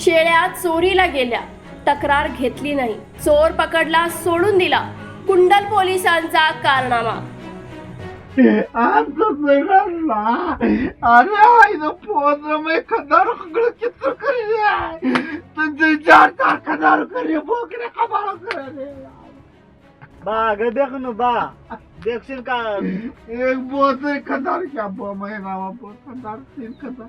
शेळ्या चोरीला गेल्या. तक्रार घेतली नाही. चोर पकडला सोडून दिला. कुंडल पोलिसांचा कारनामा. अरे आईनं पोत्र मी खदार सगळं चित्र करे तुझे चार चार खदार करे बोकरे कमाल करे बा ग देख ना बा. देखशील का? एक बोत खदार क्या बो महिना बोत खदार तीन खदार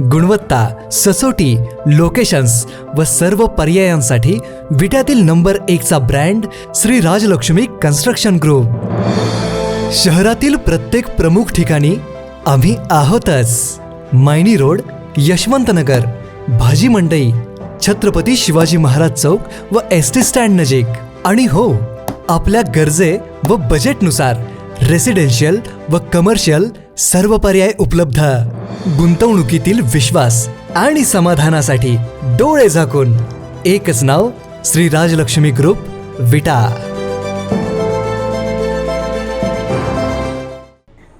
गुणवत्ता ससोटी लोकेशन्स व सर्व पर्यायांसाठी विट्यातील number एकचा brand Shri Rajlakshmi construction group. शहरातील प्रत्येक प्रमुख ठिकाणी आम्ही आहोतच. मायनी रोड यशवंतनगर भाजी मंडई छत्रपती शिवाजी महाराज चौक व एस टी स्टँड नजीक. आणि हो आपल्या गरजे व बजेटनुसार रेसिडेन्शियल व कमर्शियल सर्व पर्याय उपलब्ध. गुंतवणुकीतील विश्वास आणि समाधानासाठी डोळे झाकून एकच नाव श्री राजलक्ष्मी ग्रुप विटा.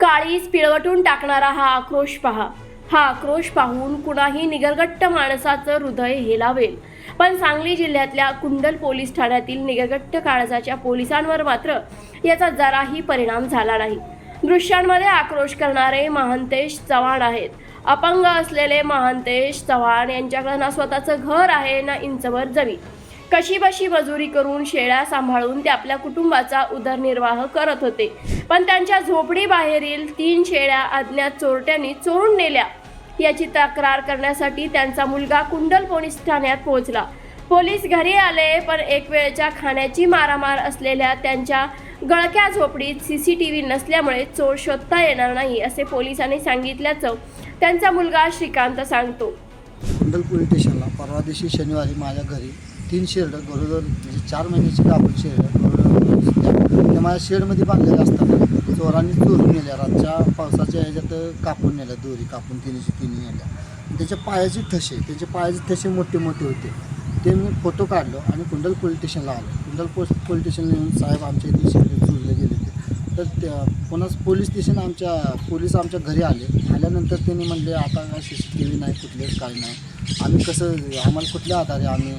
काळीच पिळवटून टाकणारा हा आक्रोश पहा. हा आक्रोश पाहून कुणाही निगरगट्ट माणसाचं हृदय हेलावेल. पण सांगली जिल्ह्यातल्या कुंडल पोलीस ठाण्यातील निगरगट्ट काळजाच्या पोलिसांवर मात्र याचा जराही परिणाम झाला नाही. दृश्यांमध्ये आक्रोश करणारे महांतेश चव्हाण आहेत. अपंग असलेले महांतेश चव्हाण यांच्याकडे ना स्वतःचं घर आहे ना इंचवर जमीन. कशीबशी मजुरी करून शेळ्या सांभाळून ते आपल्या कुटुंबाचा उदरनिर्वाह करत होते. पण त्यांच्या झोपडीबाहेरील तीन शेळ्या अज्ञात चोरट्यांनी चोरून नेल्या. याची तक्रार करण्यासाठी त्यांचा मुलगा कुंडल पोलीस ठाण्यात पोहोचला. पोलीस घरी आले पण एक वेळच्या खाण्याची मारामार असलेल्या त्यांच्या गळक्या झोपडीत सी सी टी व्ही नसल्यामुळे चोर शोधता येणार नाही असे पोलिसांनी सांगितल्याचं त्यांचा मुलगा श्रीकांत सांगतो. कुंडल पोलीस स्टेशनला परवा दिवशी शनिवारी माझ्या घरी तीन शेड गरोदर म्हणजे चार महिन्याची काबूल शेड गरोदर माझ्या शेडमध्ये बांधलेले असतात चोरांनी चोरून नेल्या. रातच्या पावसाच्या ह्याच्यात कापून नेल्या दोरी कापून तिन्हीची तिन्ही नेल्या. त्याच्या पायाचे ठसे त्याचे पायाचे ठसे मोठे मोठे होते. ते मी फोटो काढलो आणि कुंडल पोलीस स्टेशनला आलो. कुंडल पोलीस पोलीस स्टेशनला येऊन साहेब आमच्या इथे शेड चोरले गेले होते. तर त्या पुन्हा पोलीस स्टेशन आमच्या पोलीस आमच्या घरी आले. आल्यानंतर त्यांनी म्हणले आता काय सी सी टी व्ही नाही कुठलेच काय नाही. आम्ही कसं आम्हाला कुठल्या आधारे आम्ही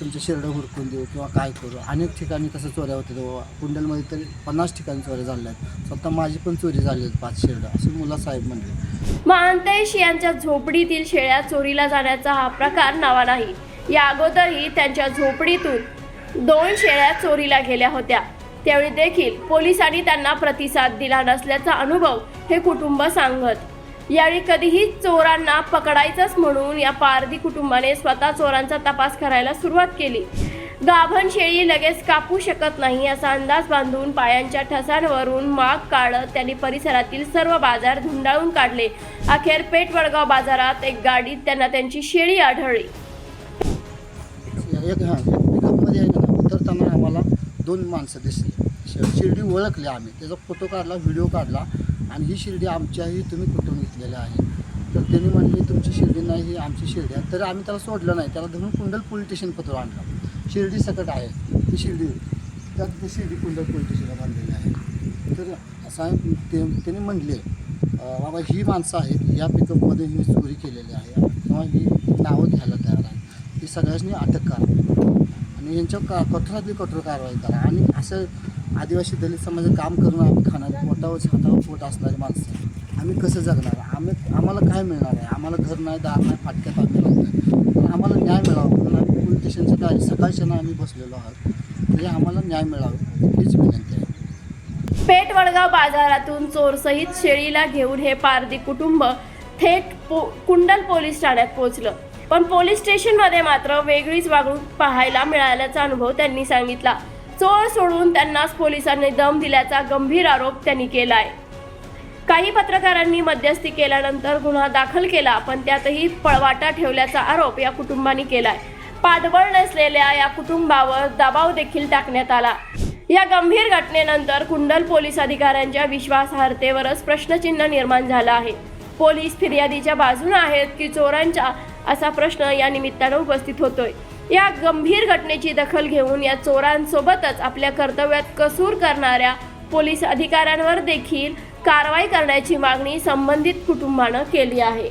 तुमचे शेरडं हुडकून देऊ किंवा काय करू? अनेक ठिकाणी कसं चोऱ्या होते हो, कुंडलमध्ये तरी पन्नास ठिकाणी चोऱ्या झाल्या आहेत. स्वतः माझी पण चोरी झाली आहेत पाच शेरडं. असं मुला साहेब म्हणले. महांतेश यांच्या झोपडीतील शेळ्या चोरीला जाण्याचा हा प्रकार नावा नाही. या अगोदरही त्यांच्या झोपडीतून दोन शेळ्या चोरीला गेल्या होत्या. त्यावेळी देखील पोलिसांनी त्यांना प्रतिसाद दिला नसल्याचा अनुभव हे कुटुंब सांगत. यावेळी कधीही चोरांना पकडायचंच म्हणून या पारधी कुटुंबाने स्वतः चोरांचा तपास करायला सुरुवात केली. गाभण शेळी लगेच कापू शकत नाही असा अंदाज बांधून पायांच्या ठसांवरून माग काढत त्यांनी परिसरातील सर्व बाजार धुंडाळून काढले. अखेर पेठ वडगाव बाजारात एक गाडीत त्यांना त्यांची शेळी आढळली. एक हां पिकअपमध्ये आहे ना उतरताना आम्हाला दोन माणसं दिसली. शिर्डी ओळखली आम्ही. त्याचा फोटो काढला व्हिडिओ काढला. आणि ही शिर्डी आमच्याही तुम्ही कुठून घेतलेल्या आहे? तर त्यांनी म्हणले तुमची शिर्डी नाही ही आमची शिर्डी आहे. तरी आम्ही त्याला सोडलं नाही. त्याला धरून कुंडल पोलीस स्टेशन पत्र आणलं. शिर्डी सकट आहे. ती शिर्डी त्यात ती शिर्डी कुंडल पोलीस स्टेशनला बांधलेली आहे. तर असं ते त्यांनी म्हणले बाबा ही माणसं आहेत. या पिकअपमध्ये ही चोरी केलेली आहे. किंवा ही नावं घ्यायला तयार आहे ही सगळ्यांनी अटक करा. आणि यांच्यावर का कठोरातली कठोर कारवाई करा. आणि असं आदिवासी दलित समाजात काम करणं आम्ही खाणार पोटावर छातावर पोट असणारी माणसं. आम्ही कसं जगणार? आम्ही आम्हाला काय मिळणार आहे? आम्हाला घर नाही दार नाही फाटक्यात आम्ही राहतो पण आम्हाला न्याय मिळावा. म्हणून आम्ही पोलीस स्टेशनच्या दारी सकाळच्या आम्ही बसलेलो आहोत. तरी आम्हाला न्याय मिळावा. हीच विनंती आहे. पेठ वडगाव बाजारातून चोरसहित शेळीला घेऊन हे पारधी कुटुंब थेट पो कुंडल पोलीस ठाण्यात पोहोचलं. पण पोलीस स्टेशनमध्ये मात्र वेगळीच वागणूक पाहायला मिळाल्याचा अनुभव त्यांनी सांगितला. चोर सोडून त्यांनाच पोलिसांनी दम दिल्याचा गंभीर आरोप त्यांनी केलाय. काही पत्रकारांनी मध्यस्थी केल्यानंतर गुन्हा दाखल केला पण त्यातही पळवाटा ठेवल्याचा आरोप या कुटुंबाने केलाय. पाठबळ नसलेल्या या कुटुंबावर दबाव देखील टाकण्यात आला. या गंभीर घटनेनंतर कुंडल पोलीस अधिकाऱ्यांच्या विश्वासार्हतेवरच प्रश्नचिन्ह निर्माण झालं आहे. पोलीस फिर्यादीच्या बाजूने आहेत की चोरांच्या असा प्रश्न या निमित्तानं उपस्थित होतोय. या गंभीर घटनेची दखल घेऊन या चोरांसोबतच आपल्या कर्तव्यात कसूर करणाऱ्या पोलीस अधिकाऱ्यांवर देखील कारवाई करण्याची मागणी संबंधित कुटुंबानं केली आहे.